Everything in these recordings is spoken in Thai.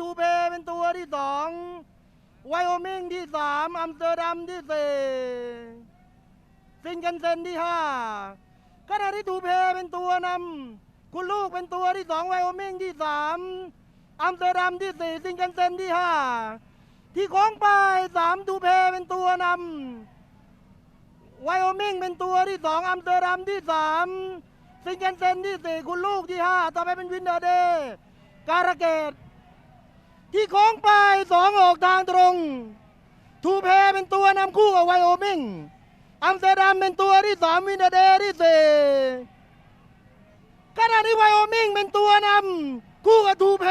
ำทูเพเป็นตัวที่สองไวโอมิงที่สามอัมสเตอร์ดัมที่สี่ซิงเกิลเซนที่ห้าขณะที่ทูเพเป็นตัวนำคุณลูกเป็นตัวที่สองไวโอมิงที่สามอัมสเตอร์ดัมที่สี่ซิงเกิลเซนที่ห้าที่โค้งไปสามทูเพเป็นตัวนำไวโอมิงเป็นตัวที่สองอัมสเตอร์ดัมที่สามซิงเกิลเซนที่สี่คุณลูกที่ห้าต่อไปเป็นวินเดอร์เดย์การะเกด ที่โค้งไปสองออกทางตรง ทูเพเป็นตัวนำคู่กับไวโอมิง อัมสเตอร์ดัมเป็นตัวที่สามวินาเดที่สี่ขณะที่ไวโอมิงเป็นตัวนำคู่กับทูเพ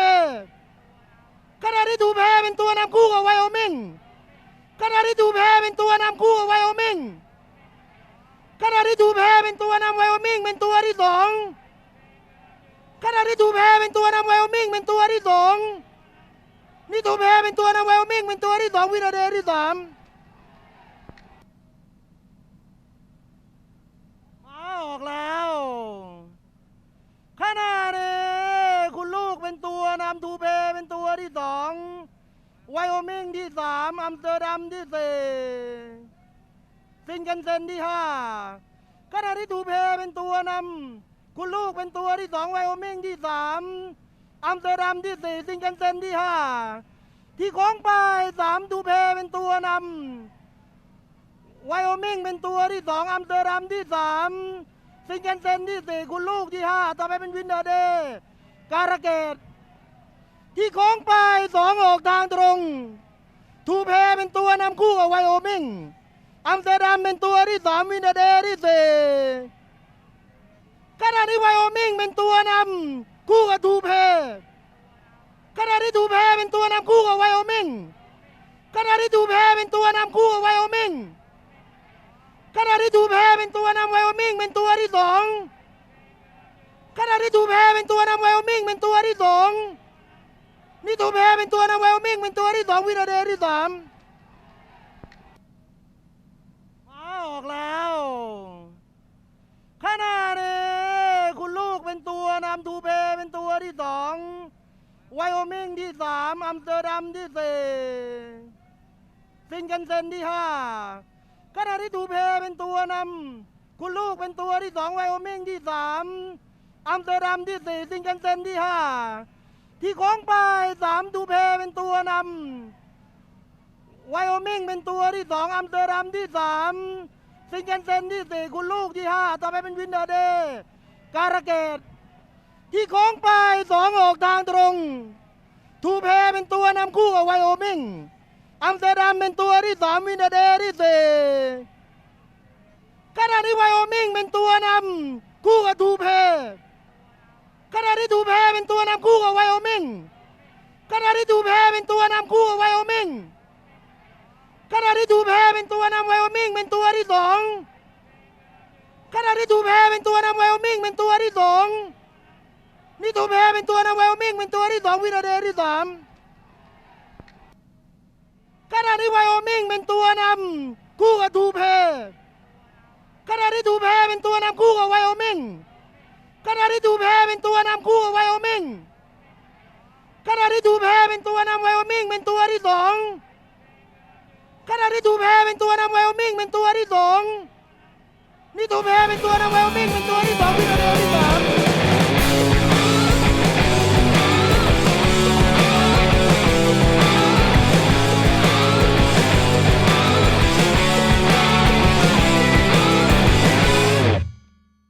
ขณะที่ทูเพเป็นตัวนำคู่กับไวโอมิงขณะที่ทูเพเป็นตัวนำคู่กับไวโอมิงขณะที่ทูเพเป็นตัวนำไวโอมิงเป็นตัวที่สองขณะที่ทูเพเป็นตัวนำไวโ2 วินาทีที่ 3 มาออกแล้วขณะนี้คุณลูกเป็นตัวนำทูเพเป็นตัวที่ 2 ไวโอมิงที่ 3 อัมสเตอร์ดัมที่ 4 ซิงกันเซนที่ 5 ขณะที่ทูเพเป็นตัวนำคุณลูกเป็นตัวที่ 2 ไวโอมิงที่ 3 อัมสเตอร์ดัมที่ 4 ซิงกันเซนที่ 5 ที่โค้งไปสามทูเพเป็นตัวนำไวโอมิงเป็นตัวที่สองอัมสเตอร์ดัมที่สามซิงเกิลเซนที่สี่คุณลูกที่ห้าต่อไปเป็นวินเดอร์เดย์การะเกดที่โค้งไปสองออกทางตรง ทูเพเป็นตัวนำคู่กับไวโอมิงอัมสเตอร์ดัมเป็นตัวที่สามวินเดอร์เดย์ที่สี่ขณะที่ไวโอมิงเป็นตัวนำคู่กับทูเพขณะที่ทู เป็นตัวนำคู่กับไวโอมิงขณะที่ทูเพเป็นตัวนำคู่กับไวโอมิงขณะที่ทูเพเป็นตัวนำไวโอมิงเป็นตัวที่สองขณะที่ทูเพเป็นตัวนำไวโอมิงเป็นตัวที่สองนี่ทูเพเป็นตัวนำไวโอมิงเป็นตัวที่สองวินาเดที่สามมาออกแล้ว ขณะนี้คุณลูกเป็นตัวนำทูเพเป็นตัวที่สอง ไวโอมิงที่สามอัมสเตอร์ดัมที่สี่ซิงเกิลเซนที่ห้าขณะที่ทูเพเป็นตัวนำคุณลูกเป็นตัวที่สองไวโอมิงที่สามอัมสเตอร์ดัมที่สี่ซิงเกิลเซนที่ห้าที่โค้งไปสามทูเพเป็นตัวนำไวโอมิงเป็นตัวที่สองอัมสเตอร์ดัมที่สามซิงเกิลเซนที่สี่คุณลูกที่ห้าต่อไปเป็นวินเดอร์เดย์การะเกด ที่โค้งไปสองออกทางตรง ทูเพเป็นตัวนำคู่กับไวโอมิง อัมสเตอร์ดัมเป็นตัวที่สามวินเดเดที่สี่ขณะที่ไวโอมิงเป็นตัวนำคู่กับทูเพขณะที่ทูเพเป็นตัวนำคู่กับไวโอมิงขณะที่ทูเพเป็นตัวนำคู่กับไวโอมิงขณะที่ทูเพเป็นตัวนำไวโอมิงเป็นตัวที่สองขณะที่ทูเพเป็นตัวนำไวโอมิงเป็นตัวที่สอง นี่ทูเพเป็นตัวนำไวโอมิงเป็นตัวที่สองวินาเดย์ที่สามขณะที่ไวโอมิงเป็นตัวนำคู่กับทูเพขณะที่ทูเพเป็นตัวนำคู่กับไวโอมิงขณะที่ทูเพเป็นตัวนำคู่กับไวโอมิงขณะที่ทูเพเป็นตัวนำไวโอมิงเป็นตัวที่สองขณะที่ทูเพเป็นตัวนำไวโอมิงเป็นตัวที่สองนี่ทูเพเป็นตัวนำไวโอมิงเป็นตัวที่สอง